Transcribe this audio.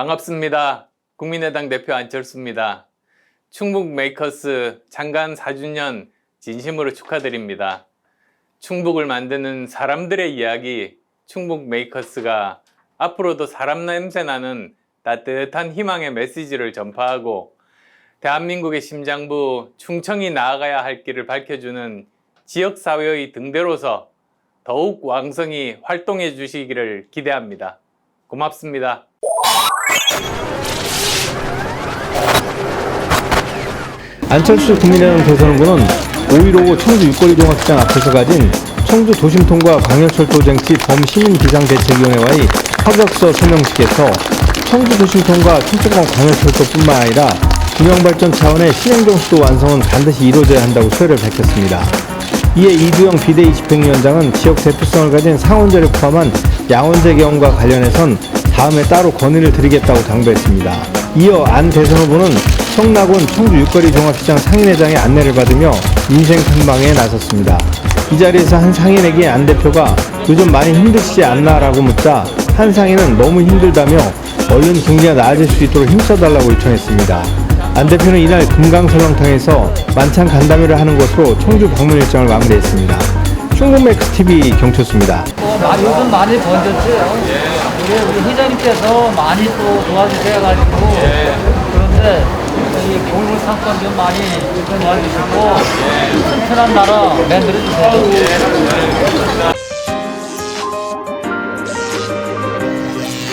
반갑습니다. 국민의당 대표 안철수입니다. 충북 메이커스 창간 4주년 진심으로 축하드립니다. 충북을 만드는 사람들의 이야기, 충북 메이커스가 앞으로도 사람 냄새 나는 따뜻한 희망의 메시지를 전파하고 대한민국의 심장부 충청이 나아가야 할 길을 밝혀주는 지역사회의 등대로서 더욱 왕성히 활동해 주시기를 기대합니다. 고맙습니다. 안철수 국민의당 대선 후보는 5.15 청주 육거리 종합시장 앞에서 가진 청주 도심통과 광역철도정치 범시민비상대책위원회와의 합약서 서명식에서 청주 도심통과 청주권 광역철도뿐만 아니라 균형발전 차원의 신행정수도 완성은 반드시 이루어져야 한다고 소회를 밝혔습니다. 이에 이두영 비대위 집행위원장은 지역 대표성을 가진 상원제를 포함한 양원제 개헌과 관련해선 다음에 따로 건의를 드리겠다고 당부했습니다. 이어 안 대선 후보는 성낙원 청주 육거리 종합시장 상인회장의 안내를 받으며 인생 탐방에 나섰습니다. 이 자리에서 한 상인에게 안 대표가 요즘 많이 힘드시지 않나라고 묻자 한 상인은 너무 힘들다며 얼른 경기가 나아질 수 있도록 힘써달라고 요청했습니다. 안 대표는 이날 금강설렁탕에서 만찬 간담회를 하는 것으로 청주 방문 일정을 마무리했습니다. 충북맥스 TV 경초수입니다. 뭐 많이 요즘 많이 번졌어요. 우리, 우리 회장님께서 많이 또 도와주셔 가지고 그런데 이 골목 상권 좀 많이 도와주시고 튼튼한 나라 만들어 주세요.